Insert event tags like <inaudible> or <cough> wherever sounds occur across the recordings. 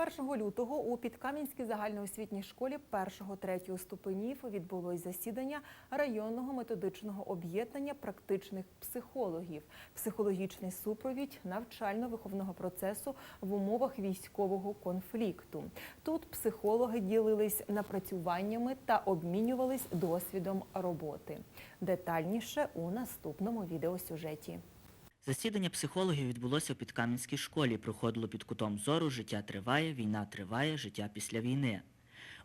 1 лютого у Підкам'янській загальноосвітній школі 1-3 ступенів відбулось засідання районного методичного об'єднання практичних психологів, психологічний супровід навчально-виховного процесу в умовах військового конфлікту. Тут психологи ділились напрацюваннями та обмінювались досвідом роботи. Детальніше у наступному відеосюжеті. Засідання психологів відбулося у Підкам'янській школі. Проходило під кутом зору Життя триває, війна триває, життя після війни.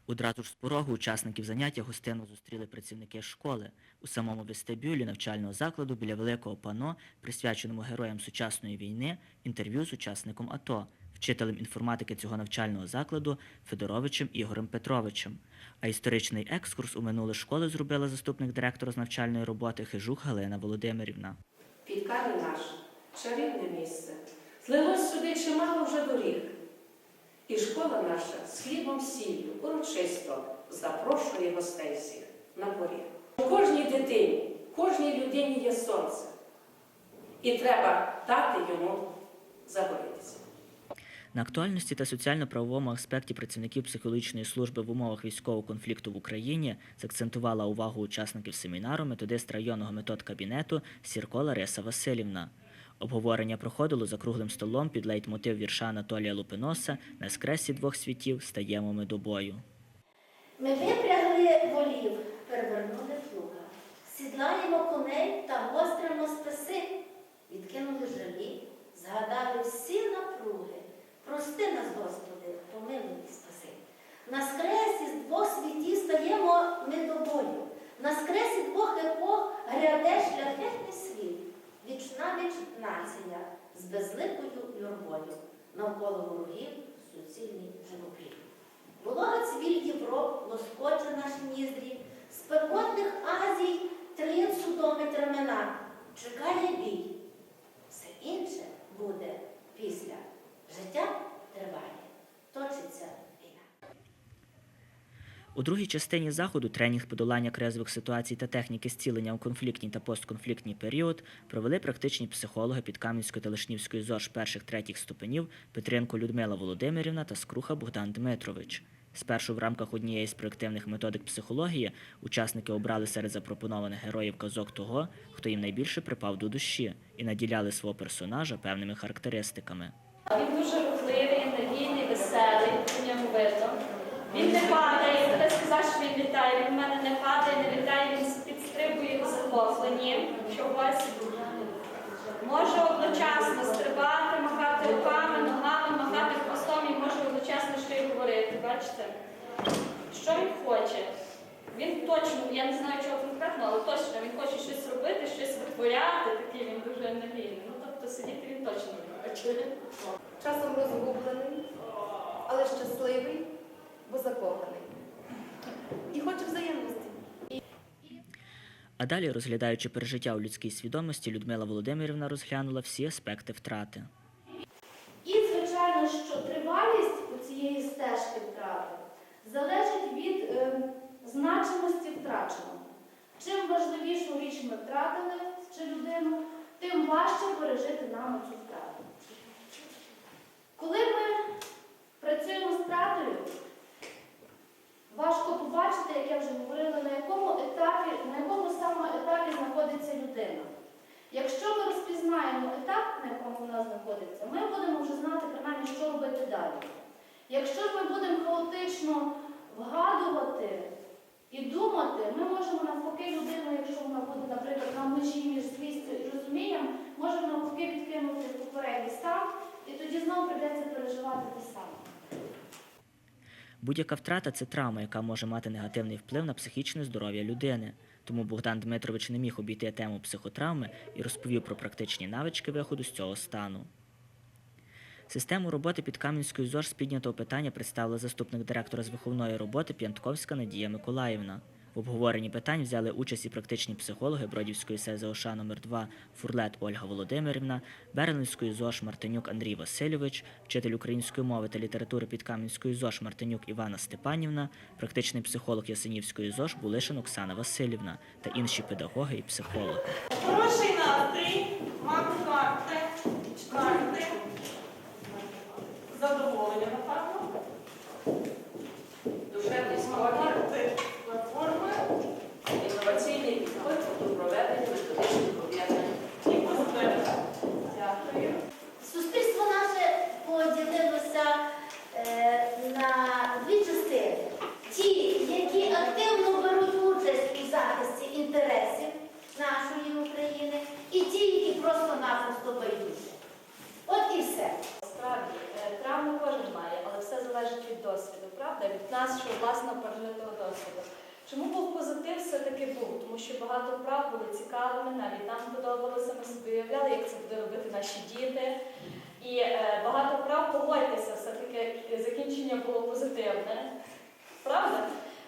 Одразу ж з порогу учасників заняття гостинно зустріли працівники школи. У самому вестибюлі навчального закладу біля великого пано, присвяченому героям сучасної війни, інтерв'ю з учасником АТО, вчителем інформатики цього навчального закладу Федоровичем Ігорем Петровичем. А історичний екскурс у минуле школи зробила заступник директора з навчальної роботи Хижук Галина Володимирівна. Підкам'я наш, чарівне місце. Злилось сюди чимало вже доріг. І школа наша з хлібом сіллю урочисто запрошує гостей всіх на поріг. У кожній дитині, кожній людині є сонце. І треба дати йому загорітися. На актуальності та соціально-правовому аспекті працівників психологічної служби в умовах військового конфлікту в Україні закцентувала увагу учасників семінару методист районного методкабінету Сірко Лариса Васильівна. Обговорення проходило за круглим столом під лейтмотив вірша Анатолія Лупиноса на скресі двох світів стаємо ми до. Ми випрягли волів, перевернули плуга, сідлаємо коней та гостримо списи, відкинули жалі, згадали всі напруги. Прости нас, Господи, помилуй спаси. На скресі з двох світів стаємо ми до бою. На скресі двох епох гряде шляхетний світ, вічна віч нація з безликою юрбою, навколо ворогів суцільний живопіль. Волога цвіль Європ лоскоче наші ніздрі, спекотних Азій трин судоми термина. Чекає бій. Все інше буде після. Життя триває, точиться війна. У другій частині заходу тренінг подолання кризових ситуацій та техніки зцілення у конфліктній та постконфліктній період провели практичні психологи Підкам'янської та Лишнівської ЗОЖ перших третіх ступенів Петренко Людмила Володимирівна та Скруха Богдан Дмитрович. Спершу в рамках однієї з проєктивних методик психології учасники обрали серед запропонованих героїв казок того, хто їм найбільше припав до душі, і наділяли свого персонажа певними характеристиками. Він дуже рухливий, надійний, веселий, у ньому видно. Він не падає, сказав, що він в мене не падає, не літає, він підстрибує в захопленні чогось. Може одночасно стрибати, махати руками, ногами, махати хвостом і може одночасно ще й говорити. Бачите? Що він хоче? Він точно, я не знаю чого конкретно, але точно він хоче щось робити, щось витворяти, такий він дуже енергійний. Ну тобто сидіти він точно не хоче. часом розгублений, але щасливий, бо закоханий. І хоче взаємності. А далі, розглядаючи пережиття у людській свідомості, Людмила Володимирівна розглянула всі аспекти втрати. І, звичайно, що тривалість у цієї стежки втрати залежить від е, значимості втраченого. Чим важливішу річ ми втратили чи людину, тим важче пережити нам цю втрату. Коли ми працюємо з втратою, важко побачити, як я вже говорила, на якому етапі, на якому саме етапі знаходиться людина. Якщо ми розпізнаємо етап, на якому вона знаходиться, ми будемо вже знати принаймні, що робити далі. Якщо ми будемо хаотично вгадувати і думати, ми можемо навпаки людину, якщо вона буде, наприклад, на межі між злістю і розумінням, можемо навпаки відкинути попередній стан, і тоді знову прийдеться переживати те саме. Будь-яка втрата це травма, яка може мати негативний вплив на психічне здоров'я людини. Тому Богдан Дмитрович не міг обійти тему психотравми і розповів про практичні навички виходу з цього стану. Систему роботи під Кам'янською ЗОЖ з піднятого питання представила заступник директора з виховної роботи П'янтковська Надія Миколаївна. В обговоренні питань взяли участь і практичні психологи Бродівської СЗОШ номер 2 Фурлет Ольга Володимирівна, Бернельської ЗОЖ Мартинюк Андрій Васильович, вчитель української мови та літератури під Кам'янської ЗОЖ Мартинюк Івана Степанівна, практичний психолог Ясенівської ЗОЖ Булишин Оксана Васильівна та інші педагоги і психологи. Хороший настрій, правда, від нашого власного пережитого досвіду. Чому був позитив все-таки був? Тому що багато вправ були цікавими, навіть нам подобалося, ми собі уявляли, як це буде робити наші діти. І е, багато вправ, погодьтеся, все-таки закінчення було позитивне. Правда?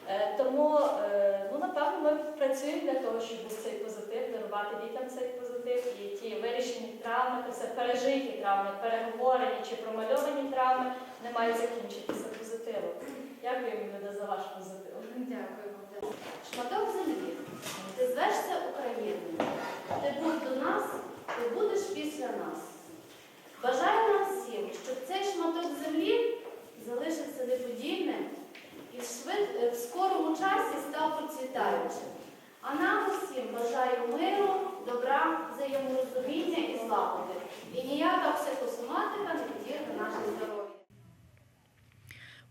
Е, тому, е, ну, напевно, ми працюємо для того, щоб був цей позитив, дарувати дітям цей позитив. І ті вирішені травми, це пережиті травми, переговорені чи промальовані травми не мають закінчитися позитивом. Дякую, Люда, за ваш позитив. Дякую вам. Шматок землі. Ти звешся Україною. Ти був до нас, ти будеш після нас. Бажаю нам всім, щоб цей шматок землі залишився неподільним і в, швид... е, в скорому часі став процвітаючим. А нам усім бажаю миру, добра, взаєморозуміння і злагоди. І ніяка психосоматика не підірне наше здоров'я.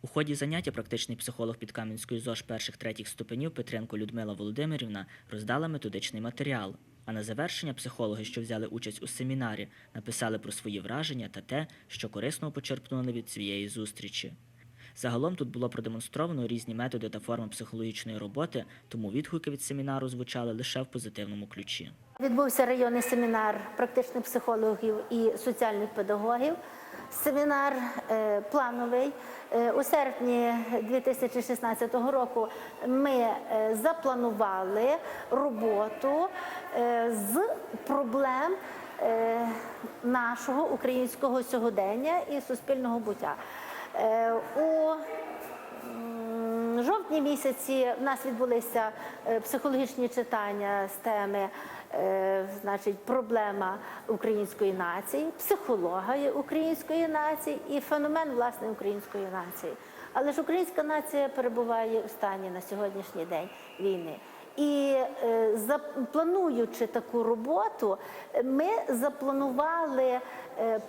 У ході заняття практичний психолог Підкам'янської ЗОЖ перших третіх ступенів Петренко Людмила Володимирівна роздала методичний матеріал. А на завершення психологи, що взяли участь у семінарі, написали про свої враження та те, що корисно почерпнули від цієї зустрічі. Загалом тут було продемонстровано різні методи та форми психологічної роботи, тому відгуки від семінару звучали лише в позитивному ключі. Відбувся районний семінар практичних психологів і соціальних педагогів. Семінар е, плановий. Е, у серпні 2016 року ми е, запланували роботу з проблем нашого українського сьогодення і суспільного буття. У жовтні місяці в нас відбулися е, психологічні читання з теми е, значить, проблема української нації, психологія української нації і феномен власне української нації. Але ж українська нація перебуває у стані на сьогоднішній день війни. І е, плануючи таку роботу, ми запланували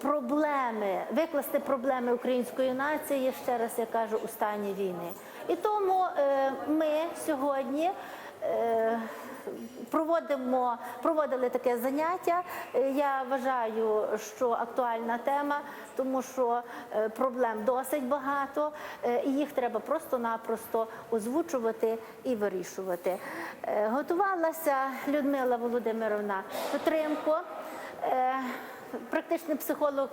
проблеми, викласти проблеми української нації, ще раз я кажу, у стані війни. І тому е, ми сьогодні. е, Проводимо, проводили таке заняття. Е, Я вважаю, що актуальна тема, тому що проблем досить багато, і їх треба просто-напросто озвучувати і вирішувати. Готувалася Людмила Володимировна Петренко, практичний психолог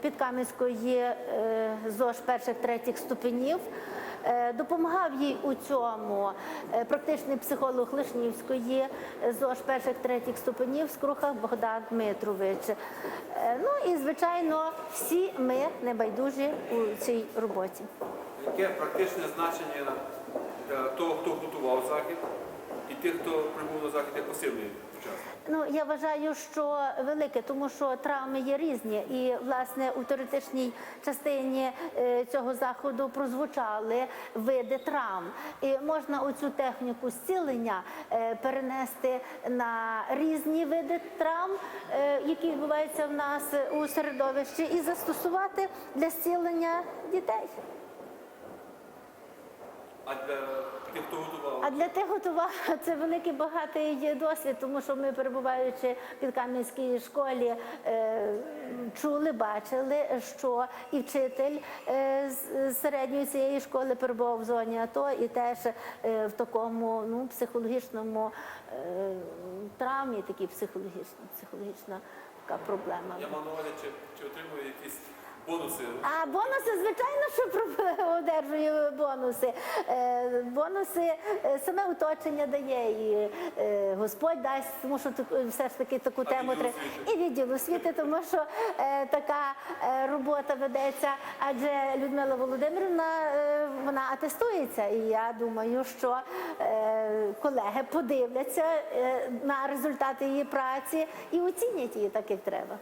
Підкам'янської ЗОЖ перших третіх ступенів. Е, Допомагав їй у цьому е, практичний психолог Лишнівської е, ЗОЖ перших третіх ступенів Скрухах Богдан Дмитрович. Ну і звичайно, всі ми небайдужі у цій роботі. Яке практичне значення того, хто готував захід, і тих, хто прибув на захід як учасник? Ну я вважаю, що велике, тому що травми є різні, і власне у теоретичній частині е, цього заходу прозвучали види травм. І можна оцю техніку зцілення е, перенести на різні види травм, е, які відбуваються в нас у середовищі, і застосувати для зцілення дітей. А для тих, хто готував, А для тих готував <laughs> це великий багатий досвід, тому що ми, перебуваючи в Підкам'янській школі, е, чули, бачили, що і вчитель е, з середньої цієї школи перебував в зоні АТО і теж е, в такому ну, психологічному травмі, такій психологічна, психологічна така проблема. я мав на увазі, чи, чи отримує якісь бонуси. А бонуси, звичайно, що <laughs> одержую бонуси. Е, Бонуси е, саме оточення дає, і е, Господь дасть, тому що все ж таки таку А тему треба. І відділ освіти, тому що така робота ведеться, адже Людмила Володимирівна вона атестується. І я думаю, що колеги подивляться на результати її праці і оцінять її так, як треба.